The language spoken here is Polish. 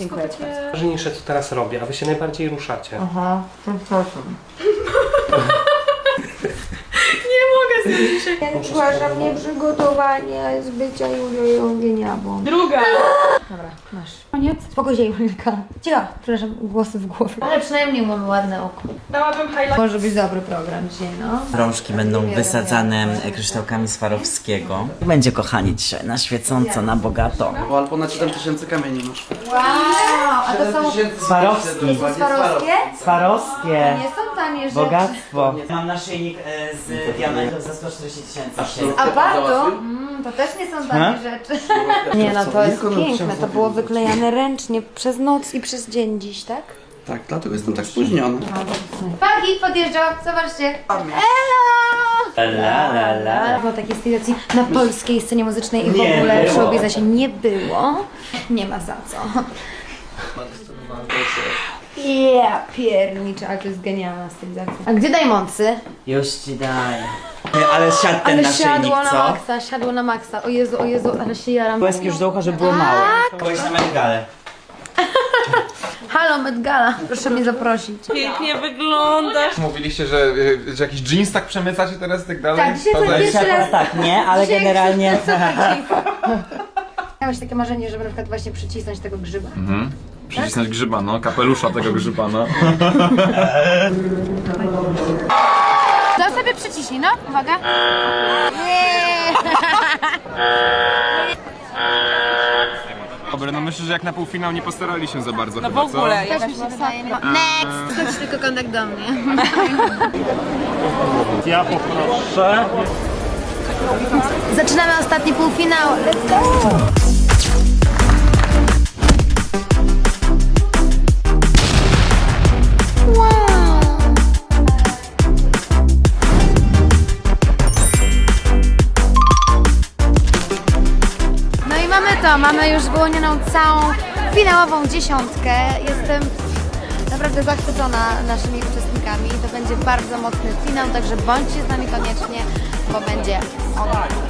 Dziękuję ci bardzo. Najważniejsze co teraz robię, a wy się najbardziej ruszacie. Aha, przepraszam. Zgłaszam nieprzygotowanie z bycia Julią Jongeniabą. Druga! Dobra, masz. Koniec. Spokój się, Julinka. Cicho, przepraszam, głosy w głowie. Ale przynajmniej mamy ładne oko. Dałabym highlight. Może być dobry program dzisiaj, no. Rączki będą wysadzane kryształkami Swarowskiego. Będzie kochanie dzisiaj na świecąco, na bogato. O, ale ponad 7 tysięcy kamieni masz. Wow, a to są Swarowski. swarowskie? Swarowskie. Nie są tanie rzeczy. Bogactwo. Mam naszyjnik e, z diamentów za 140 tysięcy. A bardzo? Mm, to też nie są tanie rzeczy. Nie no, to jest piękne. To było wyklejane ręcznie przez noc i przez dzień dziś, tak? Tak, dlatego jestem tak spóźniony. Pagi podjeżdżał, zobaczcie. Elo! La la la. Było takiej sytuacji na polskiej scenie muzycznej i w Nie ogóle w było. showbiznesie nie było. Nie ma za co. Ja pierniczę, ale to jest genialna stylizacja. A gdzie Dajmący? Już ci daję. Ale siadł ten Ale naszyjnik, siadło na co? maksa, siadło na maksa. O Jezu, o Jezu, ale się jaram. Łezki już do ucha, że było małe. Byłeś na Met Halo, Met Gala, proszę mnie zaprosić. Pięknie wyglądasz. Mówiliście, że, y, że jakiś jeans tak przemycacie teraz i tak dalej? Tak, dzisiaj To pierwszy raz. tak, nie? Ale Dzisiaj generalnie... Miałeś takie marzenie, żeby na przykład właśnie przycisnąć tego grzyba? Mhm. Przycisnąć grzyba, no, kapelusza tego grzyba, no. No, uwaga. Nie. Dobra, no myślę, że jak na półfinał nie postarali się za bardzo No w chyba, co? ogóle. Też mi się wydaje. Next! Chodź tylko kontakt do mnie. Ja poproszę. Zaczynamy ostatni półfinał. Let's go! To, mamy już wyłonioną całą finałową dziesiątkę. Jestem naprawdę zachwycona naszymi uczestnikami. To będzie bardzo mocny finał, także bądźcie z nami koniecznie, bo będzie on.